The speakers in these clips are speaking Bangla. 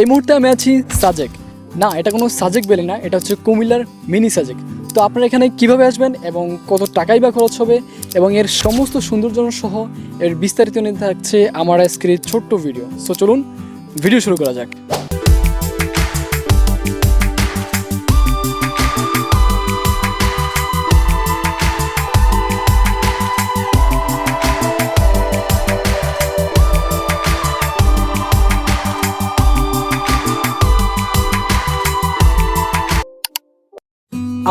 এই মুহূর্তে আমি আছি সাজেক। না, এটা কোনো সাজেক বেলে না, এটা হচ্ছে কুমিল্লার মিনি সাজেক। তো আপনারা এখানে কীভাবে আসবেন এবং কত টাকাই বা খরচ হবে এবং এর সমস্ত সৌন্দর্য সহ এর বিস্তারিত নিয়ে থাকছে আমার আজকের ছোট্ট ভিডিও। সো চলুন, ভিডিও শুরু করা যাক।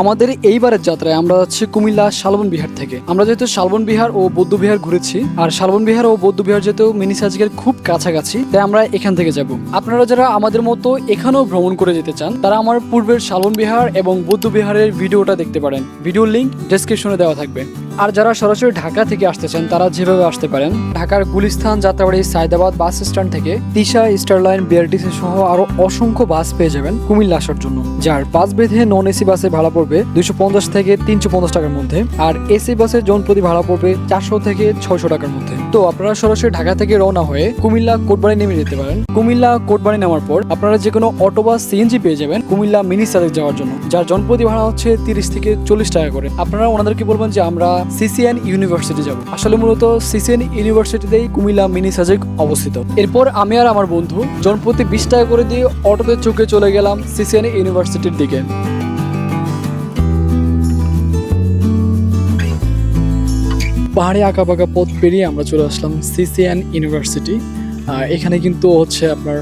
আমাদের এইবারের যাত্রায় আমরা হচ্ছে কুমিল্লা শালবন বিহার থেকে। আমরা যেহেতু শালবন বিহার ও বৌদ্ধ বিহার ঘুরেছি, আর শালবন বিহার ও বৌদ্ধ বিহার যেহেতু মিনি সাজগের খুব কাছাকাছি, তাই আমরা এখান থেকে যাব। আপনারা যারা আমাদের মতো এখানেও ভ্রমণ করে যেতে চান, তারা আমার পূর্বের শালবন বিহার এবং বৌদ্ধ বিহারের ভিডিওটা দেখতে পারেন। ভিডিওর লিঙ্ক ডেসক্রিপশনে দেওয়া থাকবে। আর যারা সরাসরি ঢাকা থেকে আসতে চান তারা যেভাবে আসতে পারেন, ঢাকার গুলিস্তান, যাত্রাবাড়ি, সায়দাবাদ বাস স্ট্যান্ড থেকে তিশা স্টারলাইন বিআরটিসি সহ আরও অসংখ্য বাস পেয়ে যাবেন কুমিল্লা আসার জন্য। যার পাঁচ বেঁধে নন এসি বাসে ভাড়া পড়বে দুইশো পঞ্চাশ থেকে তিনশো পঞ্চাশ টাকার মধ্যে আর এসি বাসের জন প্রতি ভাড়া পড়বে চারশো থেকে ছয়শো টাকার মধ্যে। তো আপনারা সরাসরি ঢাকা থেকে রওনা হয়ে কুমিল্লা কোটবাড়ি নেমে যেতে পারেন। কুমিল্লা কোটবাড়ি নেওয়ার পর আপনারা যে কোনো অটো বা সিএনজি পেয়ে যাবেন কুমিল্লা মিনি সাজেক যাওয়ার জন্য, যার জনপ্রতি ভাড়া হচ্ছে তিরিশ থেকে চল্লিশ টাকা করে। আপনারা ওনাদেরকে বলবেন যে আমরা সিসিএন ইউনিভার্সিটি যাব। আসলে মূলত সিসিএন ইউনিভার্সিটিতেই কুমিল্লা মিনি সাজেক অবস্থিত। এরপর আমি আর আমার বন্ধু জনপ্রতি বিশ টাকা করে দিয়ে অটোতে চুকে চলে গেলাম সিসিএন ইউনিভার্সিটির দিকে। পাহাড়ে আঁকা বাঁকা পথ পেরিয়ে আমরা চলে আসলাম সিসিএন ইউনিভার্সিটি। এখানে কিন্তু হচ্ছে আপনার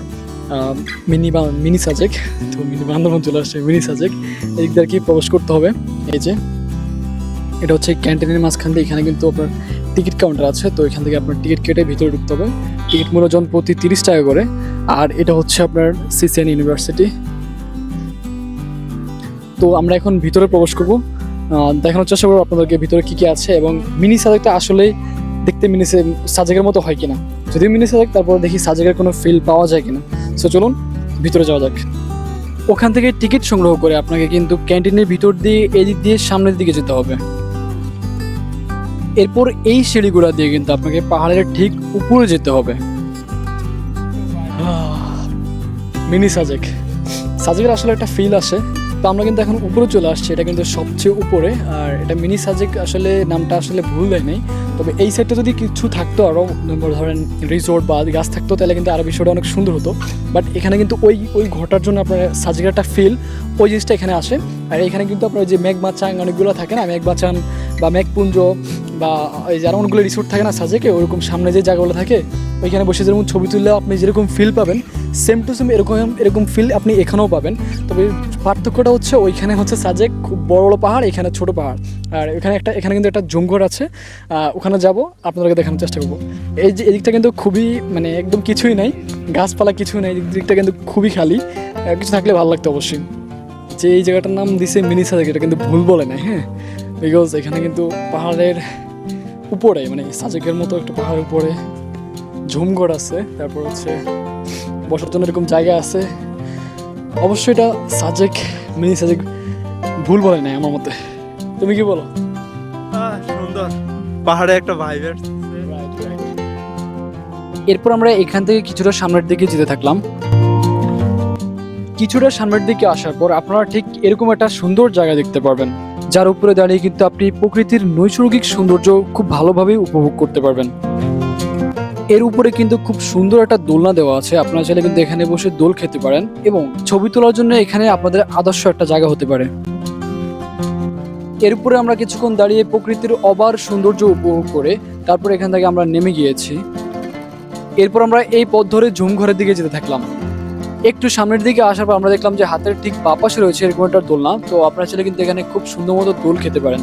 মিনি মিনি সাজেক। তো মিনি বান্দরবন চলে আসছে, মিনি সাজেক। এদিক দিয়ে আর কি প্রবেশ করতে হবে। এই যে এটা হচ্ছে ক্যান্টিনের মাঝখান দিয়ে, এখানে কিন্তু আপনার টিকিট কাউন্টার আছে, তো এখান থেকে আপনার টিকিট কেটে ভিতরে ঢুকতে হবে। টিকিট মূল্য জন প্রতি তিরিশ টাকা করে। আর এটা হচ্ছে আপনার সিসিএন ইউনিভার্সিটি। তো আমরা এখন ভিতরে প্রবেশ করব। দেখানোর চেষ্টা করব আপনাদেরকে ভিতরে কি কি আছে এবং মিনি সাজেকটা আসলেই দেখতে মিনি সাজেকের মতো হয় কিনা। যদি মিনি সাজেক, তারপর দেখি সাজেকের কোনো ফিল পাওয়া যায় কিনা। সো চলুন ভিতরে যাওয়া যাক। ওখান থেকে টিকিট সংগ্রহ করে আপনাকে কিন্তু ক্যান্টিনের ভিতর দিয়ে, এদিক দিয়ে সামনের দিকে যেতে হবে। এরপর এই সিঁড়িগুলো দিয়ে কিন্তু আপনাকে পাহাড়ের ঠিক উপরে যেতে হবে। মিনি সাজেক। সাজেকের আসলে একটা ফিল আসে। তো আমরা কিন্তু এখন উপরে চলে আসছি, এটা কিন্তু সবচেয়ে উপরে। আর এটা মিনি সাজেক আসলে নামটা আসলে ভুল দেয় নাই। তবে এই সাইডটা যদি কিছু থাকতো আরও ধরেন রিসোর্ট বা গাছ থাকতো, তাহলে কিন্তু আরও বিষয়টা অনেক সুন্দর হতো। বাট এখানে কিন্তু ওই ওই ঘটার জন্য আপনার সাজেকের একটা ফিল ওই জিনিসটা এখানে আসে। আর এখানে কিন্তু আপনার যে মেঘমাচাং অনেকগুলো থাকে না মেঘমাচাং বা মেঘপুঞ্জ বা এই যে আরও অনেকগুলো রিসোর্ট থাকে না সাজেকে, ওরকম সামনে যে জায়গাগুলো থাকে, ওইখানে বসে যেরকম ছবি তুললে আপনি যেরকম ফিল পাবেন সেম টু সেম এরকম এরকম ফিল আপনি এখানেও পাবেন। তবে পার্থক্যটা হচ্ছে ওইখানে হচ্ছে সাজেক খুব বড় বড় পাহাড়, এখানে ছোট পাহাড়। আর এখানে একটা, এখানে কিন্তু একটা জঙ্গর আছে। ওখানে যাব, আপনাদেরকে দেখানোর চেষ্টা করব। এই যে এদিকটা কিন্তু খুবই মানে একদম কিছুই নাই। গাছপালা কিছুই নাই দিকটা কিন্তু খুবই খালি। কিছু থাকলে ভালো লাগতো অবশ্যই। যে এই জায়গাটার নাম দিছে মিনি সাজেক, এটা কিন্তু ভুল বলে না হ্যাঁ? বিকজ এখানে কিন্তু পাহাড়ের উপরে মানে সাজেকের মতো একটা পাহাড়ের উপরে ঝুমঘর আছে। তারপর হচ্ছে বসার জন্য এরকম জায়গা আছে। অবশ্যই এটা সাজেক মিনি সাজেক ভুল বলে নাই আমার মতে। তুমি কি বলো? সুন্দর। পাহাড়ে একটা ভাইবের এরপর আমরা এখান থেকে কিছুটা সামনের দিকে যেতে থাকলাম। কিছুটা সামনের দিকে আসার পর আপনারা ঠিক এরকম একটা সুন্দর জায়গা দেখতে পারবেন। যার উপরে দাঁড়িয়ে কিন্তু আপনি প্রকৃতির নৈসর্গিক সৌন্দর্য খুব ভালোভাবে উপভোগ করতে পারবেন। এর উপরে কিন্তু খুব সুন্দর একটা দোলনা দেওয়া আছে। আপনারা চাইলে কিন্তু এখানে বসে দোল খেতে পারেন এবং ছবি তোলার জন্য এখানে আপনাদের আদর্শ একটা জায়গা হতে পারে। এর উপরে আমরা কিছুক্ষণ দাঁড়িয়ে প্রকৃতির অবার সৌন্দর্য উপভোগ করে তারপর এখান থেকে আমরা নেমে গিয়েছি। এরপর আমরা এই পথ ধরে ঝুমঘরের দিকে যেতে থাকলাম। একটু সামনের দিকে আসার পর আমরা দেখলাম যে হাতের ঠিক বাঁ পাশে রয়েছে এরকম একটা দোলনা। তো আপনারা চাইলে কিন্তু এখানে খুব সুন্দর মতো দোল খেতে পারেন।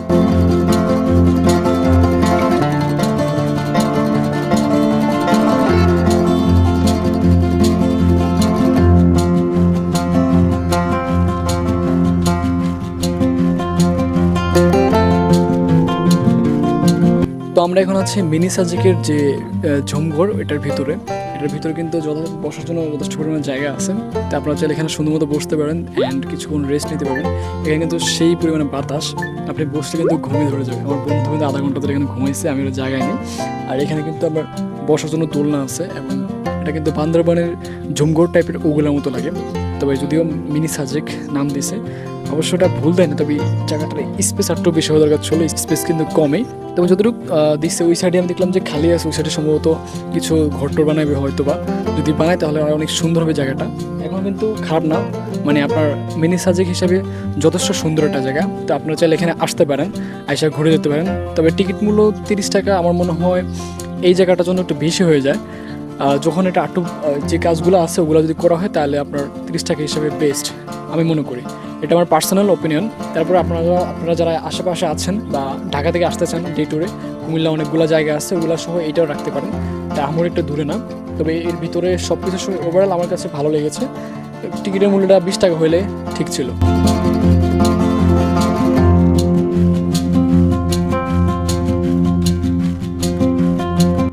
তো আমরা এখন আছি মিনি সাজিকের যে ঝুমঘর এটার ভিতরে। এটার ভিতরে কিন্তু যথেষ্ট বসার জন্য যথেষ্ট পরিমাণে জায়গা আছে। তো আপনারা চাইলে এখানে সুন্দর মতো বসতে পারেন অ্যান্ড কিছুক্ষণ রেস্ট নিতে পারেন এখানে কিন্তু সেই পরিমাণে বাতাস। আপনি বসলে কিন্তু ঘুমিয়ে ধরে যাবে। আমার বন্ধু কিন্তু আধা ঘণ্টা ধরে এখানে ঘুমাইছে, আমি ওটা জায়গায় নেই। আর এখানে কিন্তু আবার বসার জন্য দোলনা আছে এবং এটা কিন্তু বান্দরবানের ঝুমঘর টাইপের ওগুলোর মতো লাগে। তবে যদিও মিনি সাজেক নাম দিছে অবশ্য ওটা ভুল দেয় না তবে জায়গাটার স্পেস আরটু বেশি হওয়া দরকার ছিল স্পেস কিন্তু কমই। তবে যতটুকু দিচ্ছে ওই সাইডে আমি দেখলাম যে খালি আছে, ওই সাইডে সম্ভবত কিছু ঘরটর বানাবে হয়তো বা যদি বানায় তাহলে আর অনেক সুন্দর হবে জায়গাটা। এখন কিন্তু খারাপ না মানে আপনার মিনি সাজেক হিসাবে যথেষ্ট সুন্দর একটা জায়গা। তো আপনারা চাইলে এখানে আসতে পারেন, আইসা ঘুরে যেতে পারেন। তবে টিকিট মূল্য তিরিশ টাকা, আমার মনে হয় এই জায়গাটার জন্য একটু বেশি হয়ে যায়। যখন এটা আটু যে কাজগুলো আছে ওগুলো যদি করা হয়, তাহলে আপনার তিরিশ টাকা হিসেবে বেস্ট আমি মনে করি। এটা আমার পার্সোনাল ওপিনিয়ন তারপরে আপনারা আপনারা যারা আশেপাশে আছেন বা ঢাকা থেকে আসতে চান ডে ট্যুরে কুমিল্লা অনেকগুলো জায়গা আছে, ওগুলো সহ এইটাও রাখতে পারেন। তা আমার একটু দূরে না। তবে এর ভিতরে সব কিছু ওভারঅল আমার কাছে ভালো লেগেছে। টিকিটের মূল্যটা বিশ টাকা হলে ঠিক ছিল।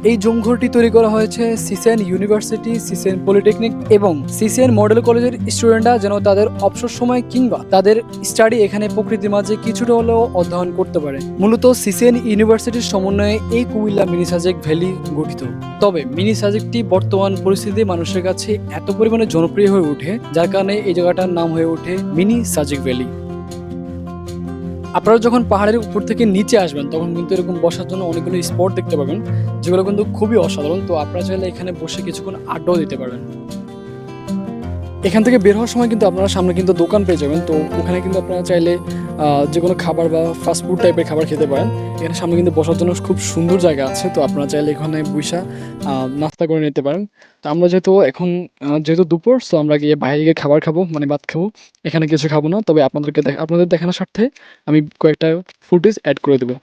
এই জমঘরটি তৈরি করা হয়েছে সিসেন ইউনিভার্সিটি, সিসেন পলিটেকনিক এবং সিসেন মডেল কলেজের স্টুডেন্টরা যেন তাদের অবসর সময় কিংবা তাদের স্টাডি এখানে প্রকৃতির মাঝে কিছুটা হলেও অধ্যয়ন করতে পারে। মূলত সিসেন ইউনিভার্সিটির সমন্বয়ে এই কুমিল্লা মিনি সাজেক ভ্যালি গঠিত। তবে মিনি সাজেকটি বর্তমান পরিস্থিতি মানুষের কাছে এত পরিমাণে জনপ্রিয় হয়ে ওঠে, যার কারণে এই জায়গাটার নাম হয়ে ওঠে মিনি সাজেক ভ্যালি। আপনারা যখন পাহাড়ের উপর থেকে নিচে আসবেন, তখন কিন্তু এরকম বসার জন্য অনেকগুলো স্পট দেখতে পাবেন, যেগুলো কিন্তু খুবই অসাধারণ। তো আপনারা চাইলে এখানে বসে কিছুক্ষণ আড্ডাও দিতে পারবেন। এখান থেকে বের হওয়ার সময় কিন্তু আপনারা সামনে কিন্তু দোকান পেয়ে যাবেন। তো ওখানে কিন্তু আপনারা চাইলে যে কোনো খাবার বা ফাস্টফুড টাইপের খাবার খেতে পারেন। এখানে সামনে কিন্তু বসার জন্য খুব সুন্দর জায়গা আছে, তো আপনারা চাইলে এখানে বৈশা নাস্তা করে নিতে পারেন। তো আমরা যেহেতু এখন যেহেতু দুপুর, তো আমরা গিয়ে বাইরে গিয়ে খাবার খাব মানে ভাত খাব। এখানে কিছু খাব না, তবে আপনাদেরকে আপনাদের দেখানোর স্বার্থে আমি কয়েকটা ফুটেজ অ্যাড করে দেবো।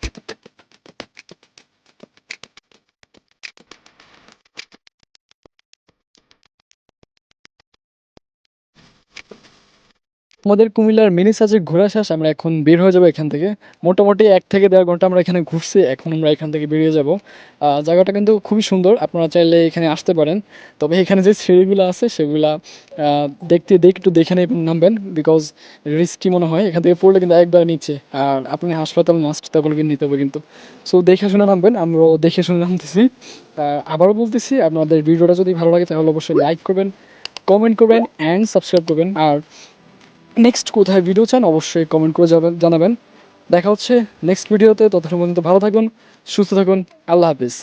আমাদের কুমিল্লার মিনি সাজে ঘোরা শেষ, আমরা এখন বের হয়ে যাব এখান থেকে। মোটামুটি এক থেকে দেড় ঘণ্টা আমরা এখানে ঘুরছি, এখন আমরা এখান থেকে বেরিয়ে যাব। জায়গাটা কিন্তু খুবই সুন্দর, আপনারা চাইলে এখানে আসতে পারেন। তবে এখানে যে সিঁড়িগুলো আছে, সেগুলা দেখতে, দেখ একটু দেখে নেবেন, নামবেন বিকজ রিস্কি মনে হয়। এখান থেকে পড়লে কিন্তু একবার নিচ্ছে আর আপনি হাসপাতাল মাস্ট তখন কিন্তু নিতে হবে কিন্তু। সো দেখে শুনে নামবেন, আমরাও দেখে শুনে নামতেছি। আবারও বলতেছি, আপনাদের ভিডিওটা যদি ভালো লাগে, তাহলে অবশ্যই লাইক করবেন কমেন্ট করবেন অ্যান্ড সাবস্ক্রাইব করবেন। আর নেক্সট কোথায় ভিডিও চান অবশ্যই কমেন্ট করে যাবেন জানাবেন। দেখা হচ্ছে নেক্সট ভিডিওতে ততক্ষণ পর্যন্ত ভালো থাকুন, সুস্থ থাকুন, আল্লাহ হাফিজ।